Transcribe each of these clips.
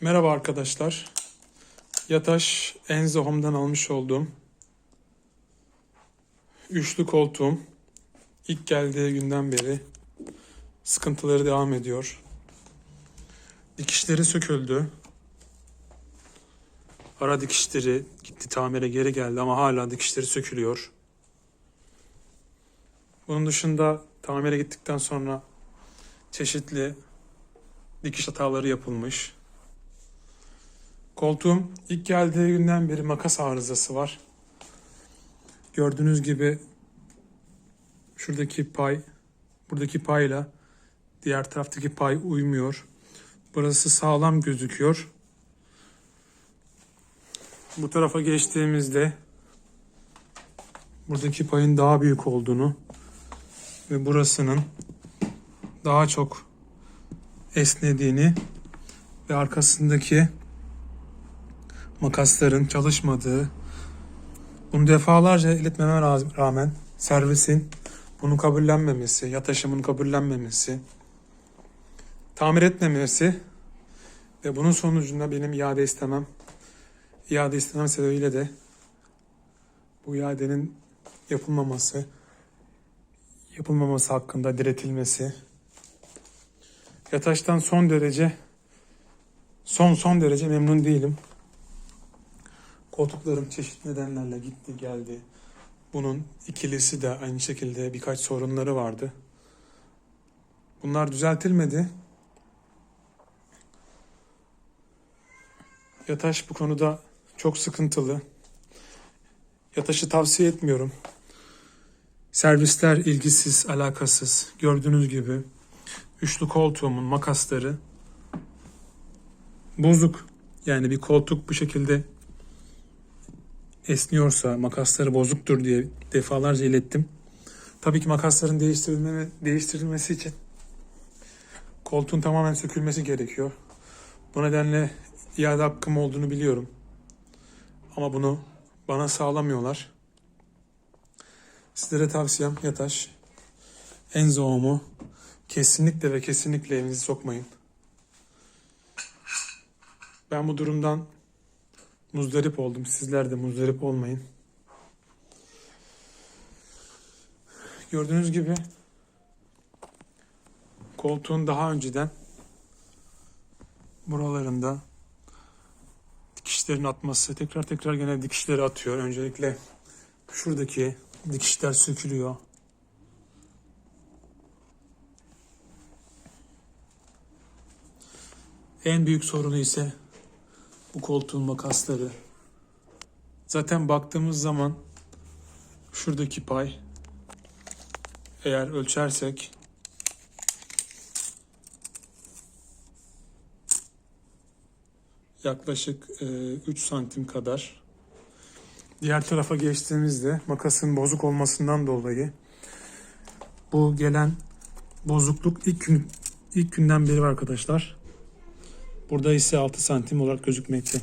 Merhaba arkadaşlar. Yataş Enzo Home'dan almış olduğum üçlü koltuğum ilk geldiği günden beri sıkıntıları devam ediyor. Dikişleri söküldü. Ara dikişleri gitti tamire geri geldi ama hala dikişleri sökülüyor. Bunun dışında tamire gittikten sonra çeşitli dikiş hataları yapılmış. Koltuğum ilk geldiği günden beri makas arızası var. Gördüğünüz gibi şuradaki pay, buradaki payla diğer taraftaki pay uymuyor. Burası sağlam gözüküyor. Bu tarafa geçtiğimizde buradaki payın daha büyük olduğunu ve burasının daha çok esnediğini ve arkasındaki makasların çalışmadığı bunu defalarca iletmeme ra- rağmen servisin bunu kabullenmemesi, yataşımın kabullenmemesi, tamir etmemesi ve bunun sonucunda benim iade istemem, iade istemem sebebiyle de bu iadenin yapılmaması, yapılmaması hakkında diretilmesi, yataştan son derece son son derece memnun değilim. Koltuklarım çeşitli nedenlerle gitti geldi. Bunun ikilisi de aynı şekilde birkaç sorunları vardı. Bunlar düzeltilmedi. Yataş bu konuda çok sıkıntılı. Yataşı tavsiye etmiyorum. Servisler ilgisiz, alakasız. Gördüğünüz gibi üçlü koltuğumun makasları bozuk. Yani bir koltuk bu şekilde esniyorsa makasları bozuktur diye defalarca ilettim. Tabii ki makasların değiştirilme, değiştirilmesi için koltuğun tamamen sökülmesi gerekiyor. Bu nedenle iade hakkım olduğunu biliyorum. Ama bunu bana sağlamıyorlar. Sizlere tavsiyem yataş. Enzo'mu kesinlikle ve kesinlikle evinize sokmayın. Ben bu durumdan muzdarip oldum. Sizler de muzdarip olmayın. Gördüğünüz gibi koltuğun daha önceden buralarında dikişlerin atması tekrar tekrar gene dikişleri atıyor. Öncelikle şuradaki dikişler sökülüyor. En büyük sorunu ise bu koltuğun makasları. Zaten baktığımız zaman şuradaki pay eğer ölçersek yaklaşık e, 3 santim kadar. Diğer tarafa geçtiğimizde makasın bozuk olmasından dolayı bu gelen bozukluk ilk gün ilk günden beri var arkadaşlar. Burada ise 6 santim olarak gözükmekte.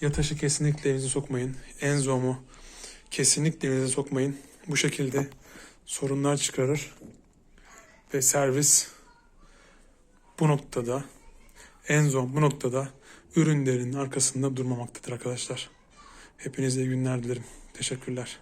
Yataşı kesinlikle evinize sokmayın. Enzo'mu kesinlikle evinize sokmayın. Bu şekilde sorunlar çıkarır. Ve servis bu noktada Enzo bu noktada ürünlerin arkasında durmamaktadır arkadaşlar. Hepinize günler dilerim. Teşekkürler.